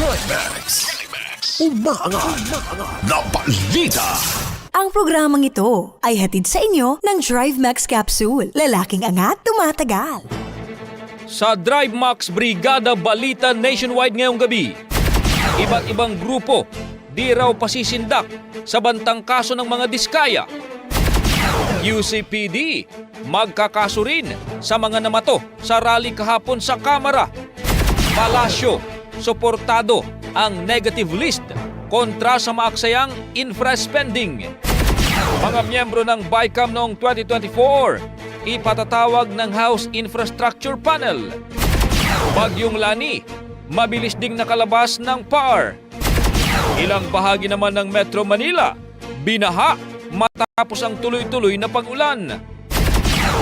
Drive Max. Umaangat na balita. Ang programang ito ay hatid sa inyo ng Drive Max Capsule. Lalaking angat, tumatagal. Sa Drive Max Brigada Balita Nationwide ngayong gabi, iba't ibang grupo di raw pasisindak sa bantang kaso ng mga diskaya. UCPD magkakaso rin sa mga namato sa rally kahapon sa Kamara. Palasyo, suportado ang negative list kontra sa maaksayang infra spending. Mga miyembro ng BICAM noong 2024, ipatatawag ng House Infrastructure Panel. Bagyong Lani, mabilis ding nakalabas ng PAR. Ilang bahagi naman ng Metro Manila, binaha matapos ang tuloy-tuloy na pag-ulan.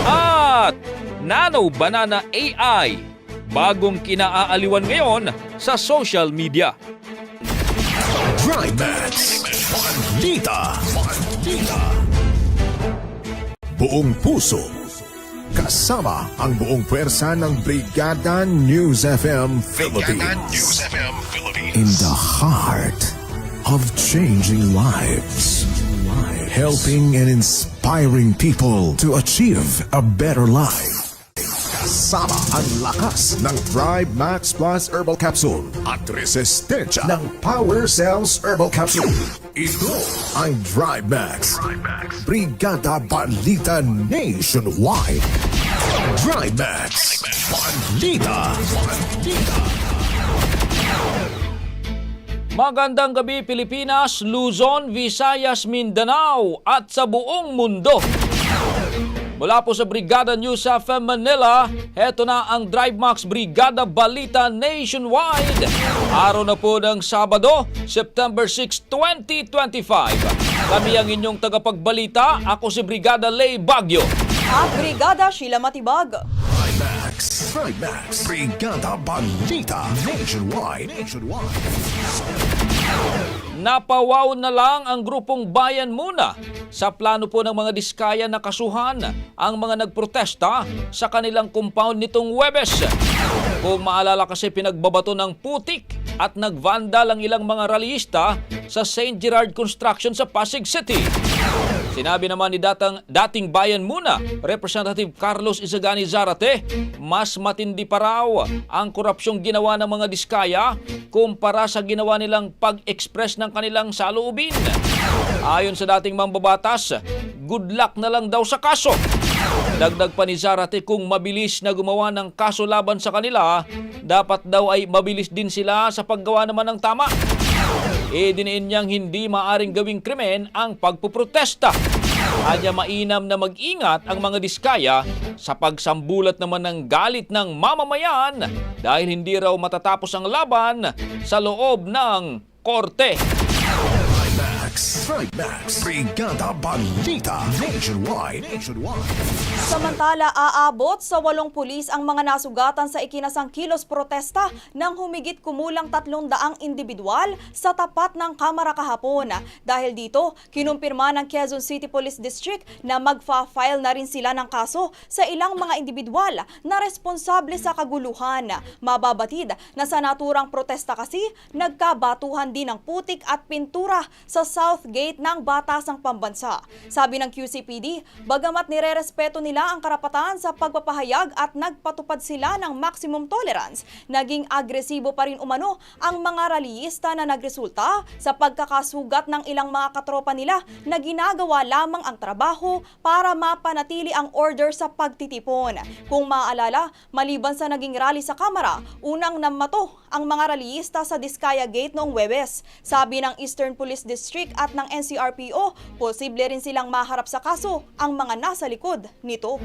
At Nano Banana AI, bagong kinaaaliwan ngayon sa social media. Drive Max. Balita. Balita. Buong puso. Kasama ang buong pwersa ng Brigada News FM Philippines. In the heart of changing lives. Helping and inspiring people to achieve a better life. Kasama ang lakas ng Drive Max Plus Herbal Capsule at resistensya ng Power Cells Herbal Capsule. Ito ang Drive Max. Brigada Balita Nationwide. Drive Max. Balita. Balita. Magandang gabi Pilipinas, Luzon, Visayas, Mindanao at sa buong mundo. Mula po sa Brigada News sa FM Manila, heto na ang Drive Max Brigada Balita Nationwide. Araw na po ng Sabado, September 6, 2025. Kami ang inyong tagapagbalita. Ako si Brigada Lay Bagyo. At Brigada Sheila Matibag. Drive Max. Drive Max. Brigada Balita Nationwide. Nationwide. Napawaw na lang ang grupong Bayan Muna sa plano po ng mga diskaya na kasuhan ang mga nagprotesta sa kanilang compound nitong Webes. Kung maalala kasi pinagbabato ng putik at nagvandal ang ilang mga rallyista sa St. Gerard Construction sa Pasig City. Sinabi naman ni datang, dating bayan muna, Representative Carlos Isagani Zarate, mas matindi pa raw ang korupsyong ginawa ng mga diskaya kumpara sa ginawa nilang pag-express ng kanilang saloobin. Ayon sa dating mambabatas, good luck na lang daw sa kaso. Dagdag pa ni Zarate kung mabilis na gumawa ng kaso laban sa kanila, dapat daw ay mabilis din sila sa paggawa naman ng tama. Idiniin niyang hindi maaring gawing krimen ang pagpuprotesta. Kanya mainam na mag-ingat ang mga diskaya sa pagsambulat naman ng galit ng mamamayan dahil hindi raw matatapos ang laban sa loob ng korte. Max, Max, Brigada Balita Nationwide. Nationwide. Samantala, aabot sa walong pulis ang mga nasugatan sa ikinasang kilos protesta ng humigit kumulang tatlong daang individual sa tapat ng Kamara kahapon. Dahil dito, kinumpirma ng Quezon City Police District na magfa-file na rin sila ng kaso sa ilang mga individual na responsable sa kaguluhan. Mababatid na sa naturang protesta kasi, nagkabatuhan din ng putik at pintura sa South Gate ng Batasang Pambansa. Sabi ng QCPD, bagamat nirerespeto nila ang karapatan sa pagpapahayag at nagpatupad sila ng maximum tolerance, naging agresibo pa rin umano ang mga rallyista na nagresulta sa pagkakasugat ng ilang mga katropa nila na ginagawa lamang ang trabaho para mapanatili ang order sa pagtitipon. Kung maaalala, maliban sa naging rally sa Kamara, unang namato ang mga rallyista sa Diskaya Gate noong Webes. Sabi ng Eastern Police District at ng NCRPO, posible rin silang maharap sa kaso ang mga nasa likod nito.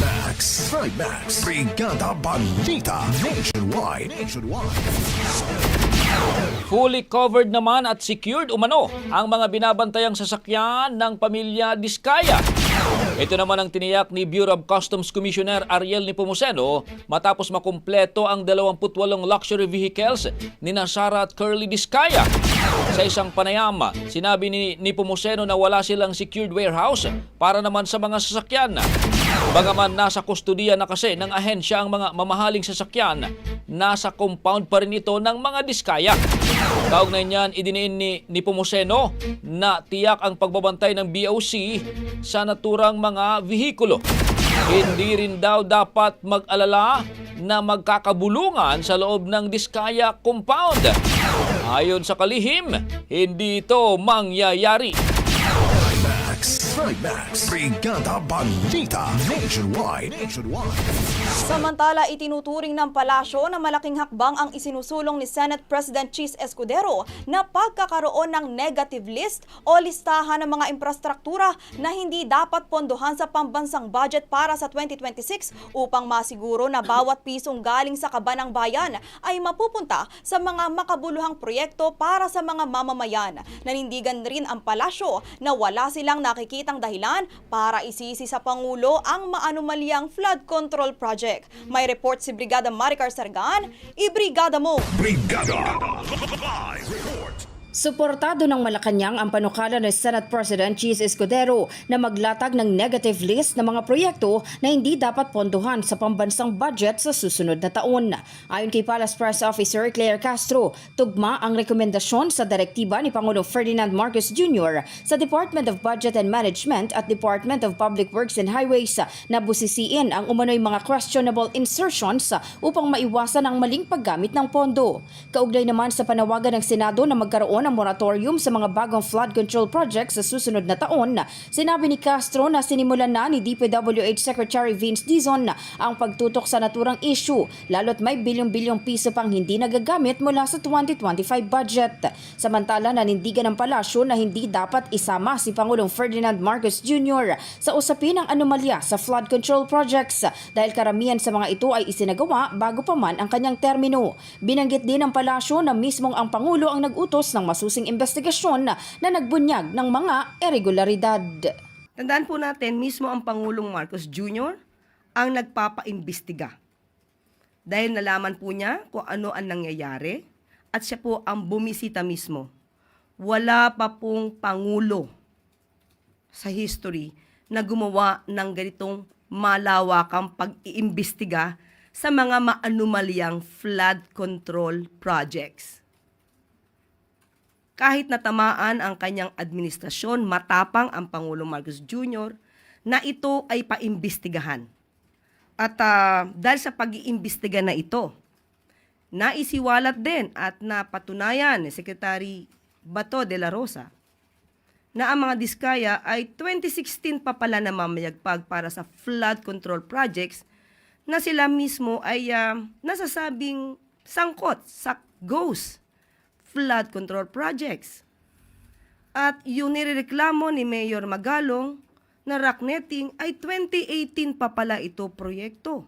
Max, Max, Brigada Balita Nationwide. Nationwide. Fully covered naman at secured umano ang mga binabantayang sasakyan ng pamilya Diskaya. Ito naman ang tiniyak ni Bureau of Customs Commissioner Ariel Nipomuceno matapos makumpleto ang 28 luxury vehicles ni Nasara at Curly Diskaya. Sa isang panayam, sinabi ni Nipomuceno na wala silang secured warehouse para naman sa mga sasakyan. Bagaman nasa kustudiya na kasi ng ahensya ang mga mamahaling sasakyan, nasa compound pa rin ito ng mga diskaya. Kaugnay niyan, idiniin ni, ni Pumoseno na tiyak ang pagbabantay ng BOC sa naturang mga vehikulo. Hindi rin daw dapat mag-alala na magkakabulungan sa loob ng Diskaya compound. Ayon sa kalihim, hindi ito mangyayari. Max, Max, Brigada Balita Nationwide. Nationwide. Samantala, itinuturing ng palasyo na malaking hakbang ang isinusulong ni Senate President Cheese Escudero na pagkakaroon ng negative list o listahan ng mga infrastruktura na hindi dapat pondohan sa pambansang budget para sa 2026 upang masiguro na bawat pisong galing sa kaban ng bayan ay mapupunta sa mga makabuluhang proyekto para sa mga mamamayan. Nanindigan rin ang palasyo na wala silang nakikitang dahilan para isisi sa Pangulo ang maanumalyang flood control project. May report si Brigada Maricar Sargan, ibrigada mo! Brigada Live Report. Suportado ng Malacanang ang panukala ni Senate President Cheese Escudero na maglatag ng negative list ng mga proyekto na hindi dapat pondohan sa pambansang budget sa susunod na taon. Ayon kay Palace Press Officer Claire Castro, tugma ang rekomendasyon sa direktiba ni Pangulo Ferdinand Marcos Jr. sa Department of Budget and Management at Department of Public Works and Highways na busisiin ang umano'y mga questionable insertions upang maiwasan ang maling paggamit ng pondo. Kaugnay naman sa panawagan ng Senado na magkaroon ng moratorium sa mga bagong flood control projects sa susunod na taon. Sinabi ni Castro na sinimulan na ni DPWH Secretary Vince Dizon ang pagtutok sa naturang issue lalo't may bilyong-bilyong piso pang hindi nagagamit mula sa 2025 budget. Samantala nanindigan ng palasyo na hindi dapat isama si Pangulong Ferdinand Marcos Jr. sa usapin ng anomalya sa flood control projects dahil karamihan sa mga ito ay isinagawa bago pa man ang kanyang termino. Binanggit din ng palasyo na mismong ang Pangulo ang nag-utos ng masusing investigasyon na, na nagbunyag ng mga irregularidad. Tandaan po natin, mismo ang Pangulong Marcos Jr. ang nagpapaimbestiga. Dahil nalaman po niya kung ano ang nangyayari at siya po ang bumisita mismo. Wala pa pong Pangulo sa history na gumawa ng ganitong malawakang pag-iimbestiga sa mga maanumalyang flood control projects kahit natamaan ang kanyang administrasyon, matapang ang Pangulong Marcos Jr. na ito ay paimbestigahan. At ah, dahil sa pag-iimbestiga na ito, naisiwalat din at napatunayan ni Secretary Bato de la Rosa na ang mga diskaya ay 2016 pa pala na mamayagpag para sa flood control projects na sila mismo ay ah, nasasabing sangkot sa GHOST flood control projects. At yung nirereklamo ni Mayor Magalong na rock netting ay 2018 pa pala ito proyekto.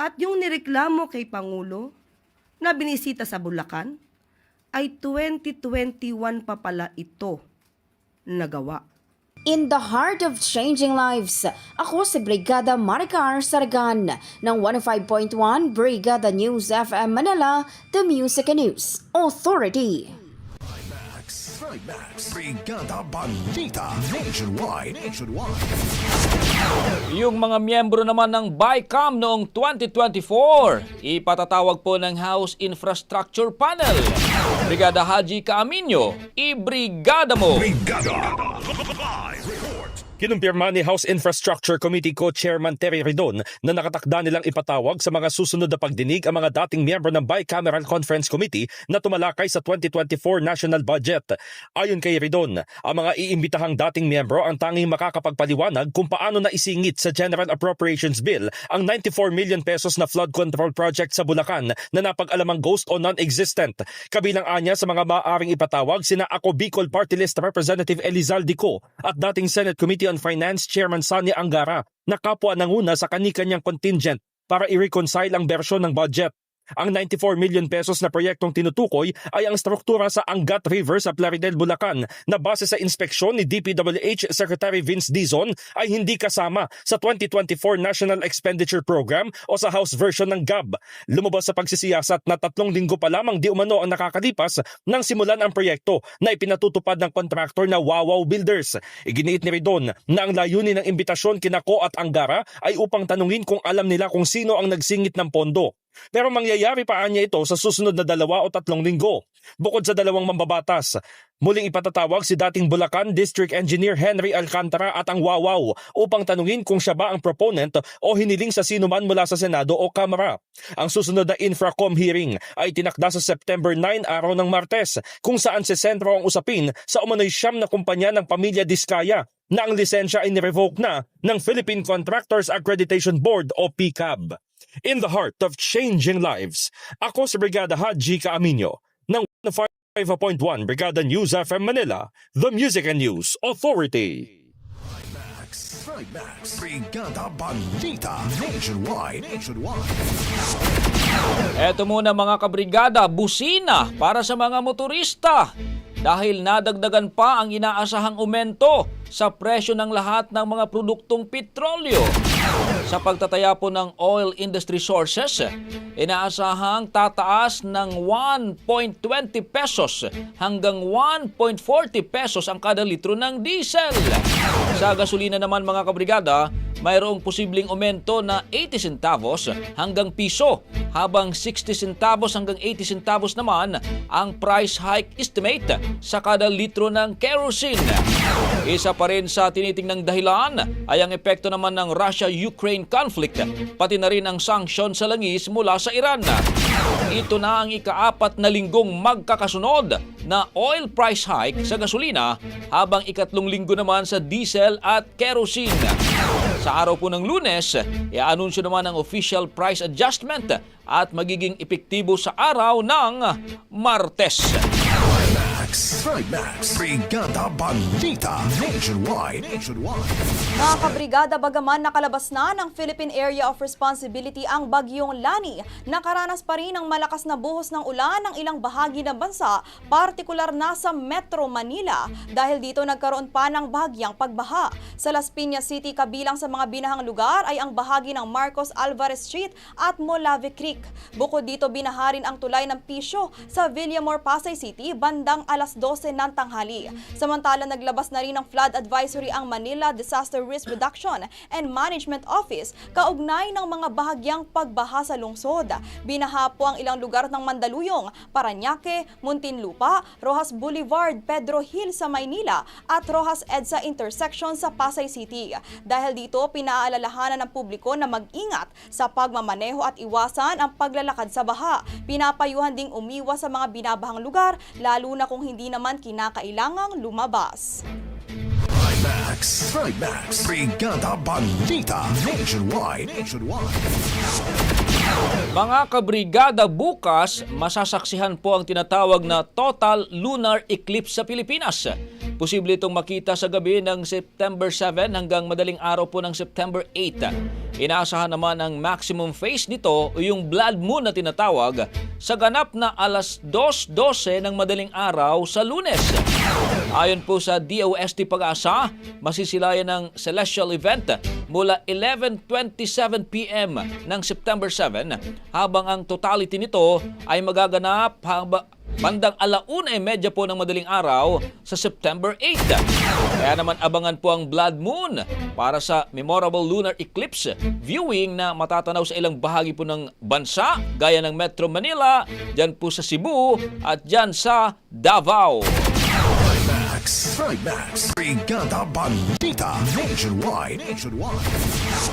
At yung nireklamo kay Pangulo na binisita sa Bulacan ay 2021 pa pala ito nagawa. In the heart of changing lives, ako si Brigada Maricar Saragan ng 105.1 Brigada News FM Manila, The Music and News Authority. Trimax. Brigada Balita. Nationwide. Nationwide. Yung mga miyembro naman ng BICAM noong 2024, ipatatawag po ng House Infrastructure Panel. Brigada Haji Kaaminyo, ibrigada mo! Brigada. Live. Kinumpirma ni House Infrastructure Committee Co-Chairman Terry Ridon na nakatakda nilang ipatawag sa mga susunod na pagdinig ang mga dating miyembro ng Bicameral Conference Committee na tumalakay sa 2024 national budget. Ayon kay Ridon, ang mga iimbitahang dating miyembro ang tanging makakapagpaliwanag kung paano na isingit sa General Appropriations Bill ang 94 million pesos na flood control project sa Bulacan na napag-alamang ghost o non-existent. Kabilang anya sa mga maaaring ipatawag sina Ako Bicol Party List Representative Elizalde Co at dating Senate Committee on Finance Chairman Sani Angara na kapwa nanguna sa kanikanyang contingent para i-reconcile ang bersyon ng budget. Ang 94 million pesos na proyektong tinutukoy ay ang struktura sa Angat River sa Plaridel, Bulacan na base sa inspeksyon ni DPWH Secretary Vince Dizon ay hindi kasama sa 2024 National Expenditure Program o sa House version ng GAB. Lumabas sa pagsisiyasat na tatlong linggo pa lamang di umano ang nakakalipas nang simulan ang proyekto na ipinatutupad ng kontraktor na Wawaw Builders. Iginiit ni Ridon na ang layunin ng imbitasyon kina Ko at Angara ay upang tanungin kung alam nila kung sino ang nagsingit ng pondo. Pero mangyayari pa anya ito sa susunod na dalawa o tatlong linggo. Bukod sa dalawang mambabatas, muling ipatatawag si dating Bulacan District Engineer Henry Alcantara at ang Wawaw upang tanungin kung siya ba ang proponent o hiniling sa sino man mula sa Senado o Kamara. Ang susunod na Infracom hearing ay tinakda sa September 9 araw ng Martes kung saan sa sentro ang usapin sa umano'y siyam na kumpanya ng pamilya Diskaya na ang lisensya ay nirevoke na ng Philippine Contractors Accreditation Board o PCAB. In the heart of changing lives, ako si Brigada Haji Kaaminyo ng 105.1 Brigada News FM Manila, the Music and News Authority. Trimax. Brigada Balita. Nationwide. Nationwide. Eto muna mga kabrigada, busina para sa mga motorista. Dahil nadagdagan pa ang inaasahang aumento sa presyo ng lahat ng mga produktong petrolyo. Sa pagtataya po ng oil industry sources, inaasahang tataas ng 1.20 pesos hanggang 1.40 pesos ang kada litro ng diesel. Sa gasolina naman mga kabrigada, mayroong posibleng aumento na 80 centavos hanggang piso, habang 60 centavos hanggang 80 centavos naman ang price hike estimate sa kada litro ng kerosene. Isa pa rin sa tinitingnang dahilan ay ang epekto naman ng Russia-Ukraine conflict, pati na rin ang sanksyon sa langis mula sa Iran. Ito na ang ikaapat na linggong magkakasunod na oil price hike sa gasolina habang ikatlong linggo naman sa diesel at kerosene. Sa araw po ng lunes, i-anunsyo naman ang official price adjustment at magiging epektibo sa araw ng Martes. Trimax. Trimax. Brigada Balita. Nationwide. Nationwide. Mga kabrigada, bagaman nakalabas na ng Philippine Area of Responsibility ang bagyong Lani, nakaranas pa rin ang malakas na buhos ng ulan ng ilang bahagi ng bansa, partikular na sa Metro Manila. Dahil dito nagkaroon pa ng bahagyang pagbaha. Sa Las Piñas City, kabilang sa mga binahang lugar ay ang bahagi ng Marcos Alvarez Street at Molave Creek. Bukod dito, binaharin ang tulay ng Pisyo sa Villamor, Pasay City, bandang alas 12 ng tanghali. Samantala, naglabas na rin ng flood advisory ang Manila Disaster Risk Reduction and Management Office kaugnay ng mga bahagyang pagbaha sa lungsod. Binaha po ang ilang lugar ng Mandaluyong, Paranaque, Muntinlupa, Rojas Boulevard, Pedro Hill sa Maynila at Rojas EDSA intersection sa Pasay City. Dahil dito, pinaalalahanan ng publiko na mag-ingat sa pagmamaneho at iwasan ang paglalakad sa baha. Pinapayuhan ding umiwas sa mga binabahang lugar, lalo na kung hindi naman kinakailangang lumabas. Trimax. Trimax. Brigada Balita. Nationwide. Nationwide. Mga kabrigada bukas, masasaksihan po ang tinatawag na total lunar eclipse sa Pilipinas. Posible itong makita sa gabi ng September 7 hanggang madaling araw po ng September 8. Inaasahan naman ang maximum phase nito o yung blood moon na tinatawag sa ganap na alas 2.12 ng madaling araw sa lunes. Ayon po sa DOST Pag-asa, masisilayan ng celestial event mula 11.27pm ng September 7 habang ang totality nito ay magaganap haba, bandang alauna e medya po ng madaling araw sa September 8. Kaya naman abangan po ang blood moon para sa memorable lunar eclipse viewing na matatanaw sa ilang bahagi po ng bansa gaya ng Metro Manila, dyan po sa Cebu at dyan sa Davao. Trimax. Brigada Balita. Nationwide. Nationwide.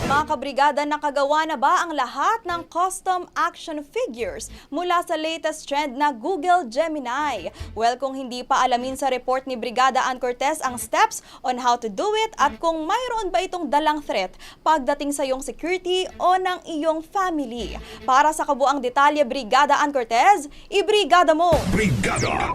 Mga kabrigada, nakagawa na ba ang lahat ng custom action figures mula sa latest trend na Google Gemini? Well, kung hindi pa alamin sa report ni Brigada Ann Cortez ang steps on how to do it at kung mayroon ba itong dalang threat pagdating sa iyong security o ng iyong family. Para sa kabuang detalye, Brigada Ann Cortez, ibrigada mo! Brigada.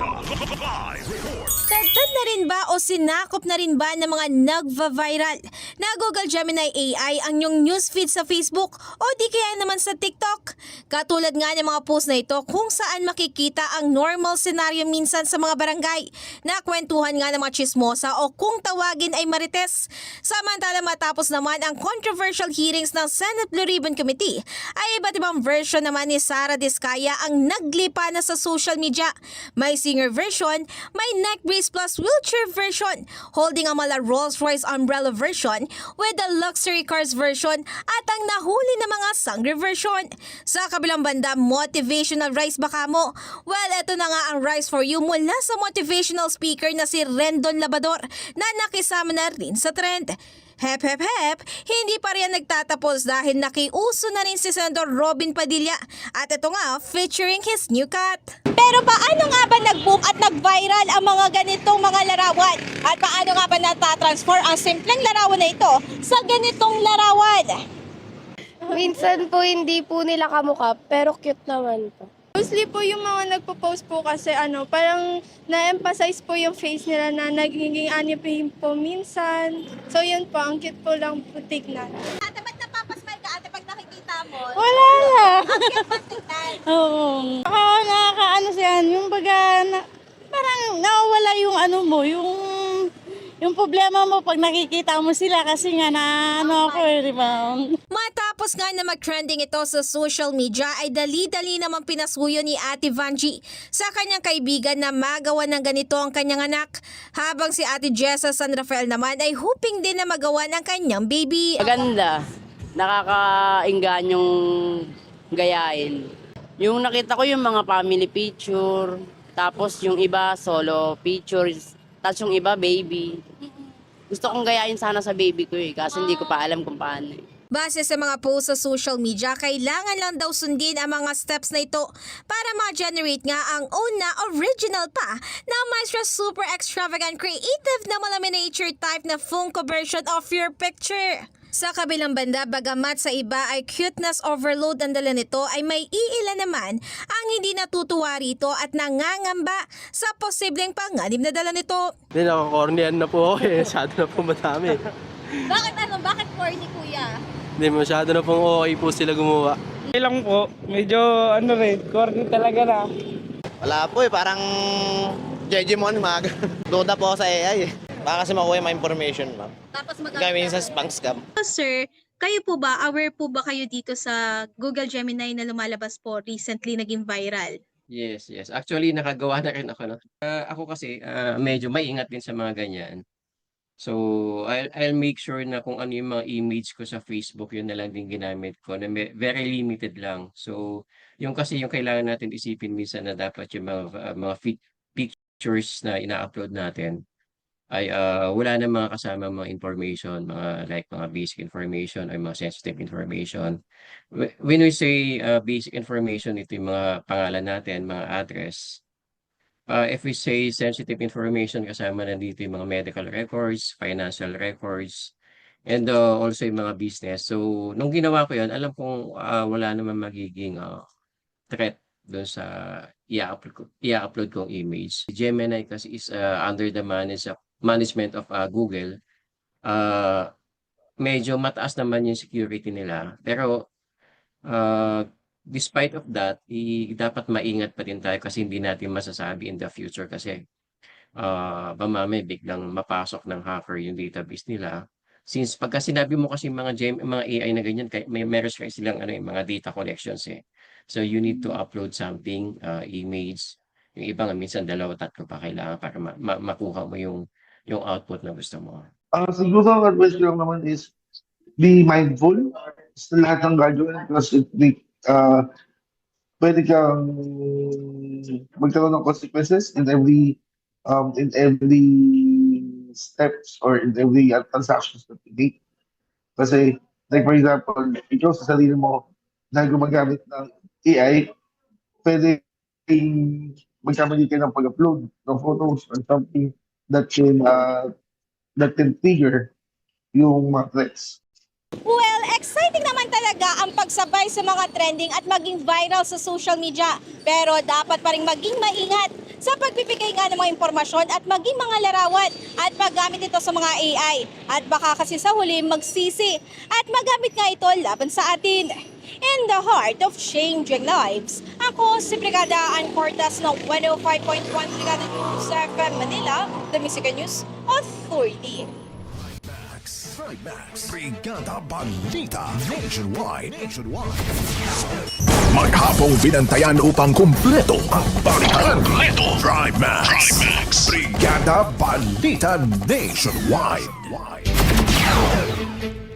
Live report. Tagtad na rin ba o sinakop na rin ba ng mga nagva-viral na Google Gemini AI ang yung newsfeed sa Facebook o di kaya naman sa TikTok? Katulad nga ng mga post na ito kung saan makikita ang normal scenario minsan sa mga barangay na kwentuhan nga ng mga chismosa o kung tawagin ay marites. Samantala matapos naman ang controversial hearings ng Senate Blue Ribbon Committee ay iba't ibang version naman ni Sara Diskaya ang naglipa na sa social media. May singer version, may neck plus wheelchair version, holding ang mala Rolls-Royce umbrella version with the luxury cars version at ang nahuli na mga sangre version. Sa kabilang banda, motivational rice baka mo. Well, eto na nga ang rice for you mula sa motivational speaker na si Rendon Labador na nakisama na rin sa trend. Hep hep hep, hindi pa rin nagtatapos dahil nakiuso na rin si Senador Robin Padilla at ito nga featuring his new cut. Pero paano nga ba nag-boom at nag-viral ang mga ganitong mga larawan? At paano nga ba natatransform ang simpleng larawan na ito sa ganitong larawan? Minsan po hindi po nila kamukha, pero cute naman po. Mostly po yung mga nagpo-post po kasi ano, parang na-emphasize po yung face nila na nagiging anipin po minsan. So yun po, ang cute po lang po tignan. Ate, ba't napapasmile ka ate mo? Wala tignan? Oo. Ako nakakaano siya, yung baga, na, parang nawawala yung ano mo, yung yung problema mo pag nakikita mo sila kasi nga na ano ako eh, di ba? Matapos nga na mag-trending ito sa social media ay dali-dali naman pinasuyo ni Ate Vanji sa kanyang kaibigan na magawa ng ganito ang kanyang anak. Habang si Ate Jessa San Rafael naman ay hoping din na magawa ng kanyang baby. Maganda. Nakakainggan yung gayahin. Yung nakita ko yung mga family picture, tapos yung iba solo pictures, tapos yung iba baby. Gusto kong gayahin sana sa baby ko eh, kasi hindi ko pa alam kung paano eh. Base sa mga post sa social media, kailangan lang daw sundin ang mga steps na ito para ma-generate nga ang own na original pa na Maestro Super Extravagant Creative na mga miniature type na Funko version of your picture. Sa kabilang banda, bagamat sa iba ay cuteness overload ang dala nito ay may iilan naman ang hindi natutuwa rito at nangangamba sa posibleng panganib na dala nito. Hindi, nakakornian na po ako eh. Masyado na po madami. Bakit ano? Bakit corny kuya? Hindi, masyado na pong okay po sila gumawa. Okay lang po, medyo ano rin, corny talaga na. Wala po eh, parang Jejimon mag. Duda po sa AI eh. Baka kasi makuha yung mga information, ma'am. Tapos Gawin sa spam scam. Sir, kayo po ba, aware po ba kayo dito sa Google Gemini na lumalabas po recently naging viral? Yes, yes. Actually, nakagawa na rin ako. No? Ah, ako kasi, ah, medyo maingat din sa mga ganyan. So, I'll, I'll make sure na kung ano yung mga image ko sa Facebook, yun na lang din ginamit ko. Na me- very limited lang. So, yung kasi yung kailangan natin isipin minsan na dapat yung mga, ah, mga fi- pictures na ina-upload natin ay ah, wala na mga kasama mga information, mga like mga basic information or mga sensitive information. Wh- When we say uh, basic information, ito yung mga pangalan natin, mga address, Uh, if we say sensitive information, kasama na dito yung mga medical records, financial records, and uh, also yung mga business. So, nung ginawa ko yun, alam kong uh, wala naman magiging uh, threat doon sa i-upload i-upload kong image. Gemini kasi is uh, under the manage management of uh, Google. Uh, medyo mataas naman yung security nila. Pero uh, despite of that, i- dapat maingat pa rin tayo kasi hindi natin masasabi in the future kasi uh, mamay biglang mapasok ng hacker yung database nila. Since pagka sinabi mo kasi mga gem, mga AI na ganyan, may meron kasi silang ano, yung mga data collections eh. So you need to upload something, uh, image. Yung iba minsan dalawa, tatlo pa kailangan para ma- ma- makuha mo yung yung output na gusto mo. Ah, siguro ang advice ko lang naman is be mindful sa lahat ng gagawin the, uh, pwede kang magkaroon ng consequences in every um, in every steps or in every uh, transactions that you make. Kasi, like for example, ikaw sa sarili mo na gumagamit ng AI, pwede magkamali ka ng pag-upload ng photos or something that can uh, that can trigger yung mga threats. Well, exciting naman talaga ang pagsabay sa mga trending at maging viral sa social media. Pero dapat pa rin maging maingat sa pagbibigay nga ng mga impormasyon at maging mga larawan at paggamit ito sa mga AI. At baka kasi sa huli magsisi at magamit nga ito laban sa atin. In the heart of changing lives, ako si Brigada Ann Cortas ng 105.1 Brigada News FM Manila, The Music News Authority. Trimax. Brigada Balita Nationwide. Nationwide. Maghapong binantayan upang kumpleto ang balitan. Kumpleto. Trimax. Trimax. Brigada Balita Nationwide.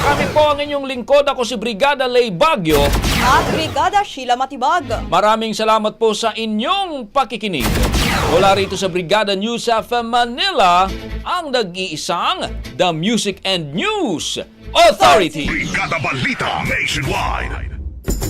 Kami po ang inyong lingkod. Ako si Brigada Lay Bagyo. At Brigada Sheila Matibag. Maraming salamat po sa inyong pakikinig. Mula rito sa Brigada News FM Manila, ang nag-iisang The Music and News Authority. Brigada Balita Nationwide.